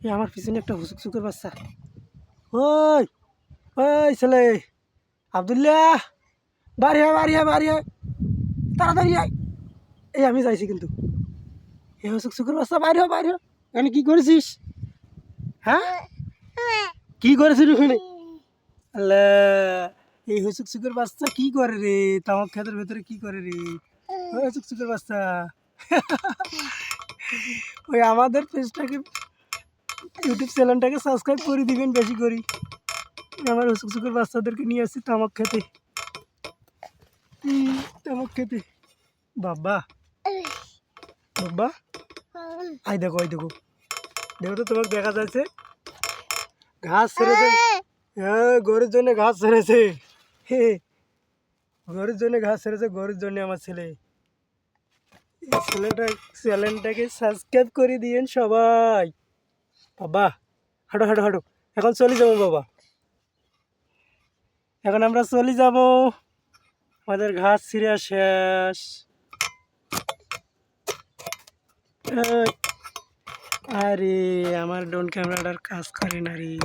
এ, আমার পিছনে একটা হুসুক সুকের বাচ্চা। ওই ওই ছেলে, আবদুল্লাহ, বাড়ি হয় বাড়ি হয় বাড়ি হয় তাড়াতাড়ি আয়। এই আমি যাইছি কিন্তু। এ হুসুক সুকের বাচ্চা, বাইরে হয় বাইরে হয় এখানে কি করেছিস? হ্যাঁ? কি করেছিস ওখানে? এই হুসুক সুকের বাচ্চা কি করে রে? তামাক খেতের ভেতরে কি করে রে? হুসুক সুকের বাচ্চা। ওই আমাদের পেজটাকে ইউটিউব চ্যানেলটাকে সাবস্ক্রাইব করে দিবেন, বেশি করি। আমার অসুখ সুকের বাচ্চাদেরকে নিয়ে আসছি তামাক খেতে। তামাক খেতে। বাবা। বাবা? আই দেখো আই দেখো। দেখো তো, তোমাকে দেখা যাচ্ছে। ঘাস ছেড়েছে। হ্যাঁ গরুর জন্য ঘাস ছেড়েছে। হে গরুর জন্য ঘাস ছেড়েছে, গরুর জন্য আমার ছেলে। ছেলেটা চ্যানেলটাকে সাবস্ক্রাইব করে দিয়েন সবাই। বাবা, হাঁটো হাঁটো হাঁটো। এখন চলে যাব বাবা। এখন আমরা চলে যাব। আমাদের ঘাস ছিঁড়া শেষ। আরে, আমার ড্রোন ক্যামেরাটার কাজ করে না রে।